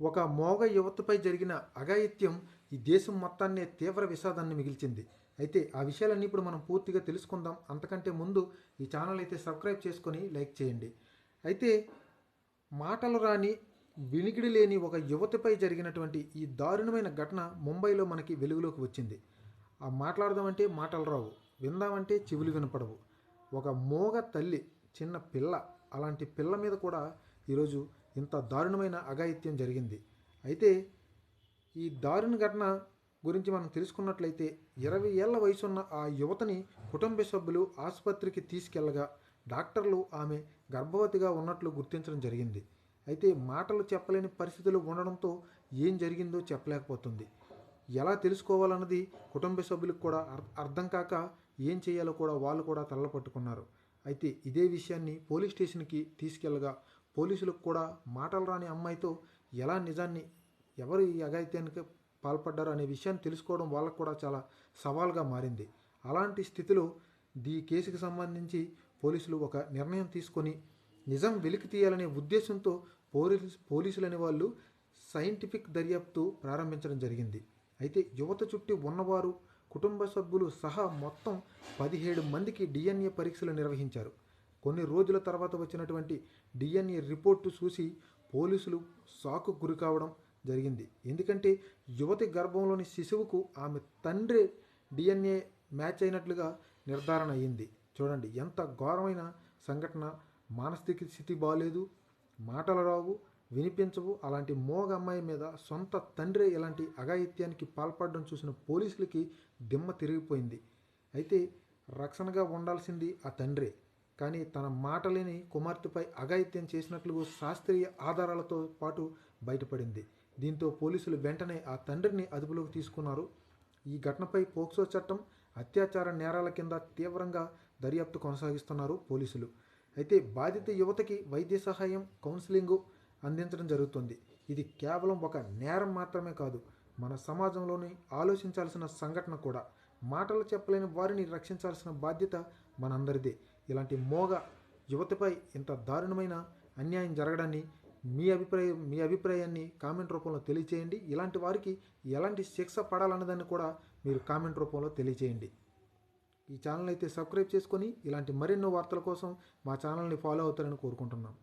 ఒక మోగ యువతపై జరిగిన అఘాయిత్యం ఈ దేశం మొత్తాన్నే తీవ్ర విషాదాన్ని మిగిల్చింది. అయితే ఆ విషయాలన్నీ ఇప్పుడు మనం పూర్తిగా తెలుసుకుందాం. అంతకంటే ముందు ఈ ఛానల్ అయితే సబ్స్క్రైబ్ చేసుకొని లైక్ చేయండి. అయితే మాటలు రాని వినికిడి లేని ఒక యువతిపై జరిగినటువంటి ఈ దారుణమైన ఘటన ముంబైలో మనకి వెలుగులోకి వచ్చింది. ఆ మాట్లాడదామంటే మాటలు రావు విందామంటే చెవులు వినపడవు. ఒక మోగ తల్లి చిన్న పిల్ల అలాంటి పిల్ల మీద కూడా ఈరోజు ఇంత దారుణమైన అఘాయిత్యం జరిగింది. అయితే ఈ దారుణ ఘటన గురించి మనం తెలుసుకున్నట్లయితే ఇరవై ఏళ్ళ వయసున్న ఆ యువతని కుటుంబ సభ్యులు ఆసుపత్రికి తీసుకెళ్ళగా డాక్టర్లు ఆమె గర్భవతిగా ఉన్నట్లు గుర్తించడం జరిగింది. అయితే మాటలు చెప్పలేని పరిస్థితులు ఉండడంతో ఏం జరిగిందో చెప్పలేకపోతుంది. ఎలా తెలుసుకోవాలన్నది కుటుంబ సభ్యులకు కూడా అర్థం కాక ఏం చేయాలో కూడా వాళ్ళు కూడా తలపట్టుకున్నారు అయితే ఇదే విషయాన్ని పోలీస్ స్టేషన్కి తీసుకెళ్ళగా పోలీసులకు కూడా మాటలు రాని అమ్మాయితో ఎలా నిజాన్ని ఎవరు ఈ అఘాయిత్యానికి పాల్పడ్డారు అనే విషయాన్ని తెలుసుకోవడం వాళ్ళకు కూడా చాలా సవాల్గా మారింది. అలాంటి స్థితిలో ఈ కేసుకు సంబంధించి పోలీసులు ఒక నిర్ణయం తీసుకొని నిజం వెలికి తీయాలనే ఉద్దేశంతో పోలీసు పోలీసులు అనే వాళ్ళు సైంటిఫిక్ దర్యాప్తు ప్రారంభించడం జరిగింది. అయితే యువత చుట్టూ ఉన్నవారు కుటుంబ సభ్యులు సహా మొత్తం పదిహేడు మందికి డిఎన్ఏ పరీక్షలు నిర్వహించారు. కొన్ని రోజుల తర్వాత వచ్చినటువంటి డిఎన్ఏ రిపోర్టు చూసి పోలీసులు సాకు గురి కావడం జరిగింది. ఎందుకంటే యువతి గర్భంలోని శిశువుకు ఆమె తండ్రి డిఎన్ఏ మ్యాచ్ అయినట్లుగా నిర్ధారణ అయ్యింది చూడండి ఎంత ఘోరమైన సంఘటన. మానసిక స్థితి బాగాలేదు మాటలు రావు వినిపించవు. అలాంటి మోగ అమ్మాయి మీద సొంత తండ్రి ఇలాంటి అఘాయిత్యానికి పాల్పడడం చూసిన పోలీసులకి దిమ్మ తిరిగిపోయింది. అయితే రక్షణగా ఉండాల్సింది ఆ తండ్రి. కానీ తన మాటలేని కుమార్తెపై అఘాయిత్యం చేసినట్లు శాస్త్రీయ ఆధారాలతో పాటు బయటపడింది. దీంతో పోలీసులు వెంటనే ఆ తండ్రిని అదుపులోకి తీసుకున్నారు. ఈ ఘటనపై పోక్సో చట్టం అత్యాచార నేరాల కింద తీవ్రంగా దర్యాప్తు కొనసాగిస్తున్నారు పోలీసులు. అయితే బాధిత యువతకి వైద్య సహాయం కౌన్సిలింగ్ అందించడం జరుగుతుంది. ఇది కేవలం ఒక నేరం మాత్రమే కాదు మన సమాజంలోని ఆలోచించాల్సిన సంఘటన కూడా. మాటలు చెప్పలేని వారిని రక్షించాల్సిన బాధ్యత మనందరిదే. ఇలాంటి మోగ యువతపై ఇంత దారుణమైన అన్యాయం జరగడాన్ని మీ అభిప్రాయం మీ అభిప్రాయాన్ని కామెంట్ రూపంలో తెలియచేయండి. ఇలాంటి వారికి ఎలాంటి శిక్ష పడాలన్నదాన్ని కూడా మీరు కామెంట్ రూపంలో తెలియచేయండి. ఈ ఛానల్ అయితే సబ్స్క్రైబ్ చేసుకొని ఇలాంటి మరెన్నో వార్తల కోసం మా ఛానల్ని ఫాలో అవుతారని కోరుకుంటున్నాం.